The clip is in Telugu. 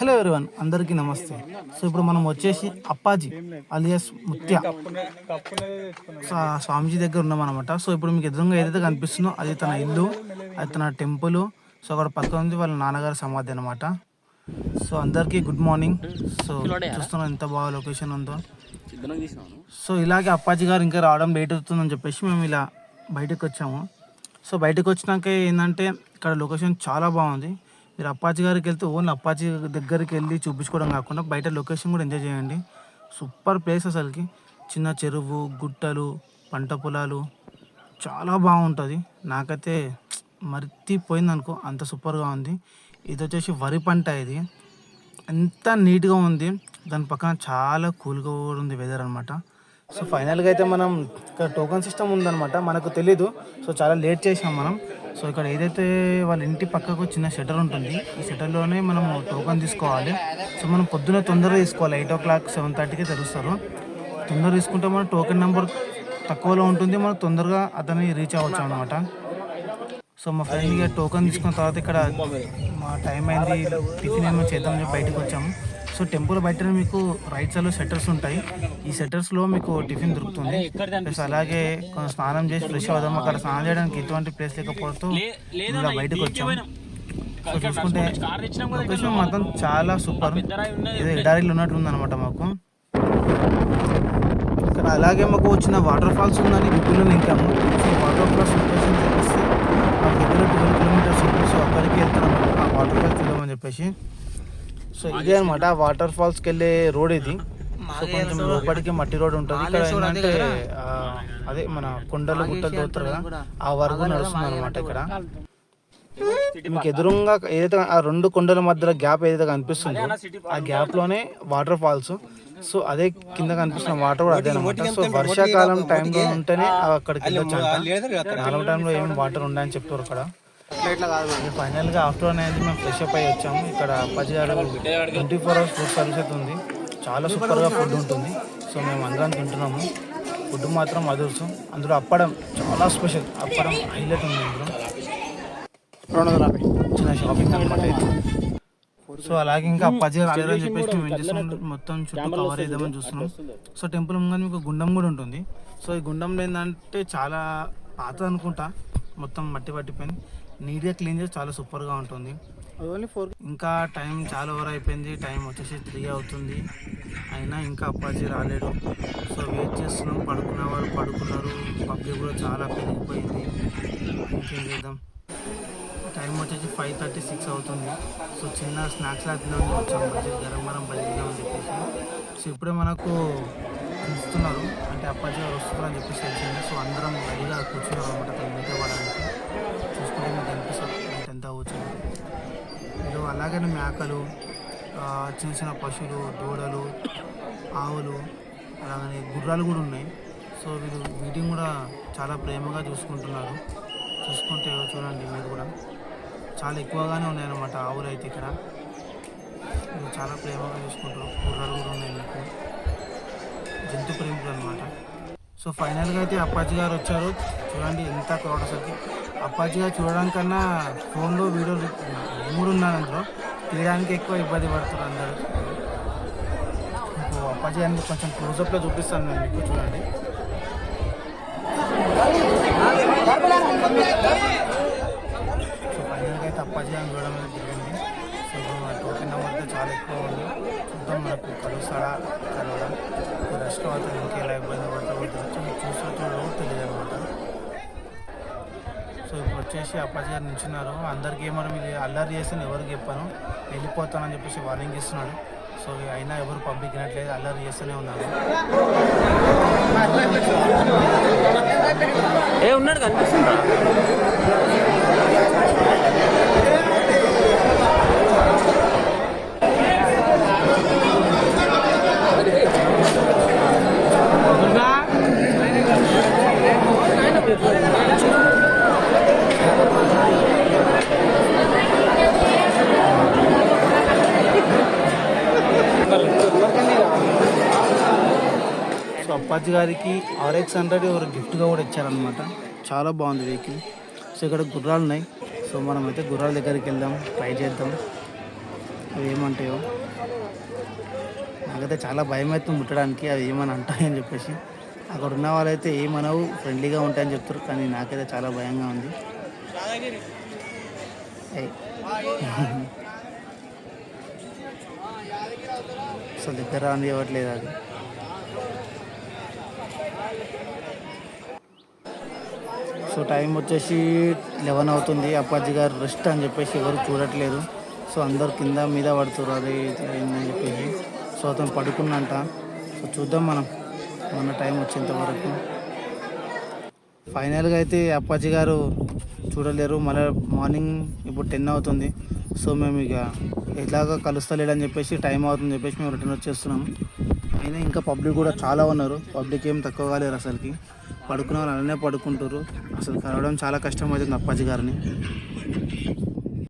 హలో ఎవరివన్ అందరికీ నమస్తే. సో ఇప్పుడు మనం వచ్చేసి అప్పాజీ అలియాస్ ముత్య. స్వామిజీ దగ్గర ఉన్నాం అనమాట సో ఇప్పుడు మీకు ఎదురుగా ఏదైతే కనిపిస్తుందో అది తన ఇల్లు అది తన టెంపుల్. సో అక్కడ పక్కన ఉంది వాళ్ళ నాన్నగారి సమాధి అనమాట సో అందరికీ గుడ్ మార్నింగ్. సో చూస్తున్నాం ఎంత బాగా లొకేషన్ ఉందో. సో ఇలాగే అప్పాజీ గారు ఇంకా రావడం లేట్ అవుతుందని చెప్పేసి మేము ఇలా బయటకు వచ్చాము. సో బయటకు వచ్చినాక ఏంటంటే ఇక్కడ లొకేషన్ చాలా బాగుంది. మీరు అప్పాచి గారికి వెళ్తే ఓన్లీ అప్పాచి దగ్గరికి వెళ్ళి చూపించుకోవడం కాకుండా బయట లొకేషన్ కూడా ఎంజాయ్ చేయండి. సూపర్ ప్లేస్ అసలుకి. చిన్న చెరువు గుట్టలు పంట పొలాలు. చాలా బాగుంటుంది. నాకైతే మర్తి అనుకో అంత సూపర్గా ఉంది. ఇది వచ్చేసి వరి పంట ఇది. ఎంత నీట్గా ఉంది. దాని పక్కన చాలా కూల్గా కూడా ఉంది వెదర్ అనమాట సో ఫైనల్గా అయితే మనం ఇక్కడ టోకన్ సిస్టమ్ ఉందన్నమాట. మనకు తెలీదు. సో చాలా లేట్ చేసాం మనం. సో ఇక్కడ ఏదైతే వాళ్ళ ఇంటి పక్కకు చిన్న షటర్ ఉంటుంది ఈ షటర్లోనే మనం టోకన్ తీసుకోవాలి. సో మనం పొద్దున్న తొందరగా తీసుకోవాలి. ఎయిట్ ఓ క్లాక్ సెవెన్ థర్టీకి తెరుస్తారు తొందరగా తీసుకుంటే మన టోకెన్ నెంబర్ తక్కువలో ఉంటుంది. మనం తొందరగా అతన్ని రీచ్ అవ్వచ్చు అనమాట సో మా ఫ్రెండ్ ఇక టోకెన్ తీసుకున్న తర్వాత ఇక్కడ మా టైం అయింది. టిఫిన్ ఏమో చేద్దామని బయటకు వచ్చాము. సో టెంపుల్ బయట మీకు రైట్ సైడ్లో సెటర్స్ ఉంటాయి. ఈ సెటర్స్లో మీకు టిఫిన్ దొరుకుతుంది. ప్లస్ అలాగే కొంచెం స్నానం చేసి ఫ్రెష్ అవుదాం. అక్కడ స్నానం చేయడానికి ఎటువంటి ప్లేస్ లేకపోతే ఇలా బయటకు వచ్చాము సో చూసుకుంటే లొకేషన్ మాత్రం చాలా సూపర్ ఏదో ఎడారిలో ఉన్నట్లు ఉందన్నమాట మాకు. ఇక్కడ అలాగే మాకు వచ్చిన వాటర్ ఫాల్స్ ఉందని గూగుల్లో నింపాము సో వాటర్ ఫాల్స్ లొకేషన్ చూపిస్తే మాకు దగ్గర ట్వెల్వ్ కిలోమీటర్స్ ఉంది. సో అక్కడికి వెళ్తున్నాం. ఆ వాటర్ ఫాల్స్ చూద్దామని చెప్పేసి. సో ఇదే అనమాట వాటర్ ఫాల్స్కి వెళ్ళే రోడ్ ఇది. సో కొంచెం లోపలికి మట్టి రోడ్ ఉంటుంది. ఇక్కడ ఏంటంటే అదే మన కొండలు గుట్టలు తోస్తారు కదా ఆ వరకు నడుస్తుంది అనమాట ఇక్కడ. మీకు ఎదురుగా ఏదైతే ఆ రెండు కొండల మధ్యలో గ్యాప్ ఏదైతే కనిపిస్తుందో ఆ గ్యాప్లోనే వాటర్ ఫాల్స్ సో అదే కింద కనిపిస్తున్న వాటర్ కూడా అదే అనమాట సో వర్షాకాలం టైంలో ఉంటేనే అక్కడికి వెళ్ళొచ్చు నార్మల్ టైంలో ఏం వాటర్ ఉండని చెప్తారు అక్కడ? ఫైనల్గా ఆఫ్టర్నూన్ అనేది మేము ఫ్రెష్ అప్ అయ్యి వచ్చాము. ఇక్కడ Pachidada twenty four hours food service అయితే ఉంది. చాలా సూపర్గా ఫుడ్ ఉంటుంది. సో మేము అందరం తింటున్నాము. ఫుడ్ మాత్రం అదుర్సు అందులో అప్పడం చాలా స్పెషల్. అప్పడం హైలైట్ ఉంది చిన్న షాపింగ్ అనమాట ఇది. సో అలాగే ఇంకా అప్పాజీ చెప్పేసి మేము ఏం చేస్తున్నాం? మొత్తం చుట్టూ కవర్ చేద్దామని చూస్తున్నాం. సో టెంపుల్ ముందు మీకు గుండం కూడా ఉంటుంది. సో ఈ గుండంలో ఏంటంటే చాలా పాత అనుకుంటా. మొత్తం మట్టి పట్టిపోయింది. నీట్గా క్లీన్ చేసి చాలా సూపర్గా ఉంటుంది. ఇంకా టైం చాలా ఓవర్ అయిపోయింది. టైం వచ్చేసి త్రీ అవుతుంది. అయినా ఇంకా అప్పాజీ రాలేడు. సో వెయిట్ చేస్తున్నాం. పడుకున్న వాళ్ళు పడుకున్నారు. పబ్లిక్ కూడా చాలా పెరిగిపోయింది. ఇంకేం చేద్దాం? టైం వచ్చేసి ఫైవ్ థర్టీ సిక్స్ అవుతుంది. సో చిన్న స్నాక్స్ తిన్నాము వచ్చాము బజ్జీ గరం గరం బజ్జీ తిన్నామని చెప్పేసి. సో ఇప్పుడే మనకు పిలుస్తున్నారు. అంటే అప్పాజీ గారు వస్తున్నారని చెప్పేసి తెలిసింది. సో అందరం రెడీగా కూర్చున్నారు అనమాట మీట్ అవ్వడానికి అలాగనే మేకలు చిన్న చిన్న పశువులు దూడలు ఆవులు అలాగనే గుర్రాలు కూడా ఉన్నాయి. సో వీళ్ళు వీటిని కూడా చాలా ప్రేమగా చూసుకుంటున్నారు. చూసుకుంటే చూడండి మీరు కూడా. చాలా ఎక్కువగానే ఉన్నాయన్నమాట ఆవులు అయితే ఇక్కడ. వీళ్ళు చాలా ప్రేమగా చూసుకుంటారు. గుర్రాలు కూడా ఉన్నాయి మీకు. జంతు ప్రేమికులు అనమాట సో ఫైనల్గా అయితే అప్పాజీ గారు వచ్చారు. చూడండి ఎంత క్రౌడ్ అసలు అప్పాజీ గారు చూడడానికన్నా ఫోన్లో వీడియోలు మూడు ఉన్నాయి అందులో తీయడానికి ఎక్కువ ఇబ్బంది పడుతున్నారు అందరూ. మీకు అప్పాజీ కొంచెం క్లోజప్లో చూపిస్తాను నేను మీకు చూడండి. సో ఫైనల్గా అయితే అప్పాజీ చూడడం అనేది జరిగింది సో టోకెన్ నెంబర్ అయితే చాలా ఎక్కువ ఉంది. చూద్దాం మనకు కలుస్తాడా కలవడం. రెస్ట్ అవుతుంది ఇంకెలా ఇబ్బంది పడుతుంది. వచ్చేసి అప్పాజీ గారు నిల్చున్నారు. అందరికీ ఏమో మీరు అల్లరి చేస్తే ఎవరికి చెప్పాను. వెళ్ళిపోతానని చెప్పేసి వార్నింగ్ ఇస్తున్నాడు సో అయినా ఎవరు పబ్లిక్ వినట్లేదు. అల్లరి చేస్తూనే ఉన్నారు. ఏ ఉన్నాడు కనిపిస్తుందా? సో గారికి ఆర్ఎక్స్ హండ్రెడ్ ఎవరు గిఫ్ట్గా కూడా ఇచ్చారనమాట చాలా బాగుంది వెహికల్ సో ఇక్కడ గుర్రాలు ఉన్నాయి. సో మనం అయితే గుర్రాల దగ్గరికి వెళ్దాం ట్రై చేద్దాం. అవి ఏమంటాయో. నాకైతే చాలా భయం అవుతుంది ముట్టడానికి అవి ఏమని అంటాయని చెప్పేసి. అక్కడ ఉన్న వాళ్ళైతే ఏమనవు ఫ్రెండ్లీగా ఉంటాయని చెప్తారు కానీ నాకైతే చాలా భయంగా ఉంది. ఏయ్. అసలు దగ్గర అని ఇవ్వట్లేదు అది. సో టైం వచ్చేసి లెవెన్ అవుతుంది. అప్పాజీ గారు రెస్ట్ అని చెప్పేసి ఎవరు చూడట్లేదు. సో అందరు కింద మీద పడుతున్నారు అది అయిందని చెప్పేసి. సో అతను పడుకున్నంట. సో చూద్దాం మనం. మన టైం వచ్చేంత వరకు. ఫైనల్గా అయితే అప్పాజీ గారు చూడలేరు. మళ్ళీ మార్నింగ్ ఇప్పుడు టెన్ అవుతుంది. సో మేము ఇక ఎలాగ కలుస్తలేడని చెప్పేసి టైం అవుతుందని చెప్పేసి మేము రిటర్న్ వచ్చేస్తున్నాము అయినా ఇంకా పబ్లిక్ కూడా చాలా ఉన్నారు. పబ్లిక్ ఏం తక్కువగా లేరు అసలుకి. పడుకున్న వాళ్ళు అలానే పడుకుంటారు. అసలు కలవడం చాలా కష్టం అవుతుంది అప్పాజీ గారిని.